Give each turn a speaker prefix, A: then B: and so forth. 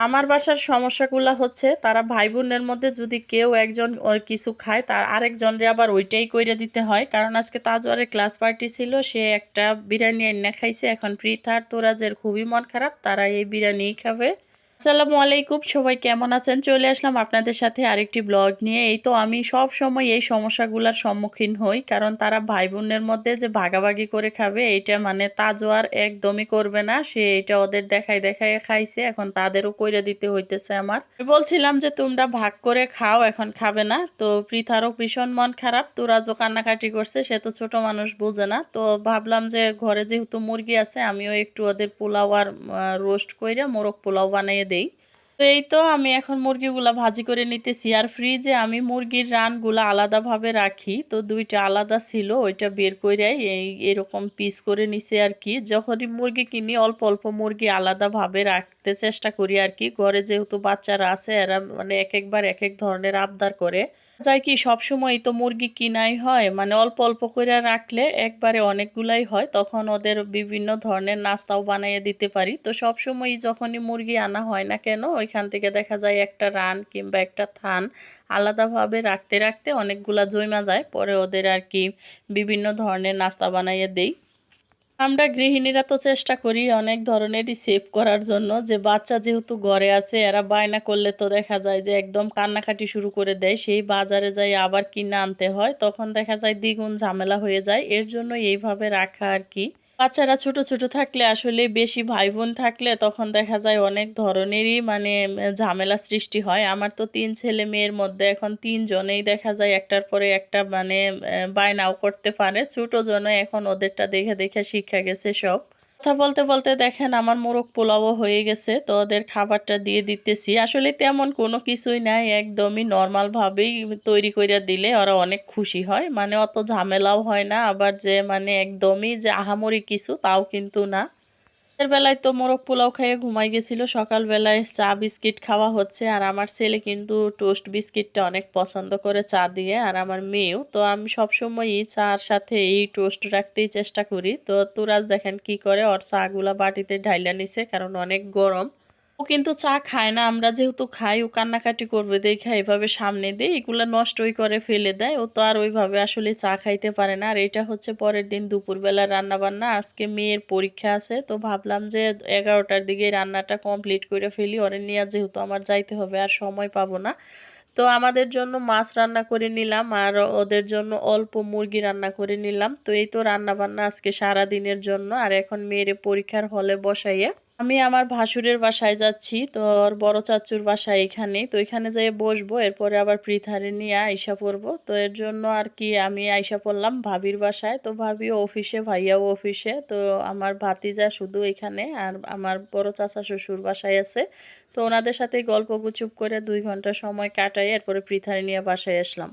A: আমার বাসার সমস্যাগুলো হচ্ছে তারা ভাই বোনের মধ্যে যদি কেউ একজন কিছু খায়, তার আরেকজনরে আবার ওইটাই করে দিতে হয়। কারণ আজকে তাজওয়ারের ক্লাস পার্টি ছিল, সে একটা বিরিয়ানি এনে খাইছে, এখন পৃথার তোরাজের খুবই মন খারাপ, তারা এই বিরিয়ানিই খাবে। আসসালামু আলাইকুম, সবাই কেমন আছেন? চলে আসলাম আপনাদের সাথে আরেকটি ব্লগ নিয়ে। এই তো আমি সব সময় এই সমস্যাগুলোর সম্মুখীন হই, কারণ তারা ভাই বোনের মধ্যে যে ভাগাভাগি করে খাবে, এইটা মানে তাজওয়ার একদমই করবে না। সে এটা ওদের দেখায় দেখায় খাইছে, এখন তাদেরও কইরে দিতে হইতেছে আমার। বলছিলাম যে, তোমরা ভাগ করে খাও, এখন খাবে না। তো পৃথারও ভীষণ মন খারাপ। তোরা তোরাজও কান্নাকাটি করছে, সে তো ছোট মানুষ, বোঝে না। তো ভাবলাম যে, ঘরে যেহেতু মুরগি আছে, আমিও একটু ওদের পোলাও আর রোস্ট কইরা মোরগ পোলাও বানিয়ে দেই তো এই তো আমি এখন মুরগিগুলা ভাজি করে নিতেছি। আর ফ্রিজে আমি মুরগির রানগুলা আলাদাভাবে রাখি। তো দুইটা আলাদা ছিল, ওইটা বের করে এই এরকম পিস করে নিছে আর কি যখনই মুরগি কিনি, অল্প অল্প মুরগি আলাদাভাবে রাখতে চেষ্টা করি আর কি ঘরে যেহেতু বাচ্চারা আছে, এরা মানে এক একবার এক এক ধরনের আবদার করে। যায় কি সবসময় তো মুরগি কিনাই হয়। মানে অল্প অল্প করে রাখলে একবারে অনেকগুলাই হয়। তখন ওদের বিভিন্ন ধরনের নাস্তাও বানিয়ে দিতে পারি। তো সবসময় যখনই মুরগি আনা হয় না কেন ওইখান থেকে দেখা যায় একটা রান কিংবা একটা থান আলাদাভাবে রাখতে রাখতে অনেকগুলা জমা যায়। পরে ওদের আর কি বিভিন্ন ধরনের নাস্তা বানাইয়ে দেই। আমরা গৃহিণীরা তো চেষ্টা করি অনেক ধরনেরই সেভ করার জন্য যে বাচ্চা যেহেতু ঘরে আছে, এরা বায়না করলে তো দেখা যায় যে একদম কান্নাকাটি শুরু করে দেয়। সেই বাজারে যাই আবার কিনে আনতে হয়, তখন দেখা যায় দ্বিগুণ ঝামেলা হয়ে যায়। এর জন্য এইভাবে রাখা আর কি বাচ্চারা ছোট ছোট থাকলে আসলে বেশি ভাই বোন থাকলে তখন দেখা যায় অনেক ধরনেরই মানে ঝামেলা সৃষ্টি হয়। আমার তো তিন ছেলে মেয়ের মধ্যে এখন তিনজনেই দেখা যায় একটার পরে একটা মানে বায়নাও করতে পারে। ছোটো জনে এখন ওদেরটা দেখে দেখে শিক্ষা গেছে সব। কথা বলতে বলতে দেখেন আমার মোরগ পোলাও হয়ে গেছে, তো ওদের খাবারটা দিয়ে দিতেছি। আসলে তেমন কোনো কিছুই নাই, একদমই নর্মালভাবেই তৈরি করে দিলে ওরা অনেক খুশি হয়। মানে অত ঝামেলাও হয় না, আবার যে মানে একদমই যে আহামরি কিছু, তাও কিন্তু না। রাতের বেলায় তো মোরগ পোলাও খেয়ে ঘুমাই গেছিল। সকালবেলায় চা, বিস্কিট খাওয়া হচ্ছে আর আমার ছেলে কিন্তু টোস্ট বিস্কিটটা অনেক পছন্দ করে চা দিয়ে আর আমার মেয়েও। তো আমি সবসময়ই চার সাথে এই টোস্ট রাখতেই চেষ্টা করি। তো তুরাজ দেখেন কি করে, ওর চাগুলা বাটিতে ঢাইলা নিছে কারণ অনেক গরম। ও কিন্তু চা খায় না, আমরা যেহেতু খাই, ও কান্নাকাটি করবে, দেখে এভাবে সামনে দিয়ে, এগুলো নষ্টই করে ফেলে দেয়, ও তো আর ওইভাবে আসলে চা খাইতে পারে না। আর এটা হচ্ছে পরের দিন দুপুরবেলা রান্না বান্না আজকে মেয়ের পরীক্ষা আছে, তো ভাবলাম যে এগারোটার দিকে রান্নাটা কমপ্লিট করে ফেলি, ওরে নিয়ে যেহেতু আমার যাইতে হবে, আর সময় পাবো না। তো আমাদের জন্য মাছ রান্না করে নিলাম, আর ওদের জন্য অল্প মুরগি রান্না করে নিলাম। তো এই তো রান্না বান্না আজকে সারা দিনের জন্য, আর এখন মেয়ের পরীক্ষার হলে বসাইয়া আমি আমার ভাসুরের বাসায় যাচ্ছি, তো ওর বড় চাচুর বাসায় এখানে। তো এখানে যেয়ে বসবো, এরপরে আবার পৃথারে নিয়ে আইসা পড়ব। তো এর জন্য আর কি আমি আইসা পড়লাম ভাবির বাসায়। তো ভাবিও অফিসে, ভাইয়াও অফিসে। তো আমার ভাতিজা শুধু এখানে আর আমার বড় চাচা শ্বশুর বাসায় আছে। তো ওনাদের সাথে গল্প গুচুপ করে দুই ঘণ্টা সময় কাটাই, এরপরে পৃথারে নিয়ে বাসায় আসলাম।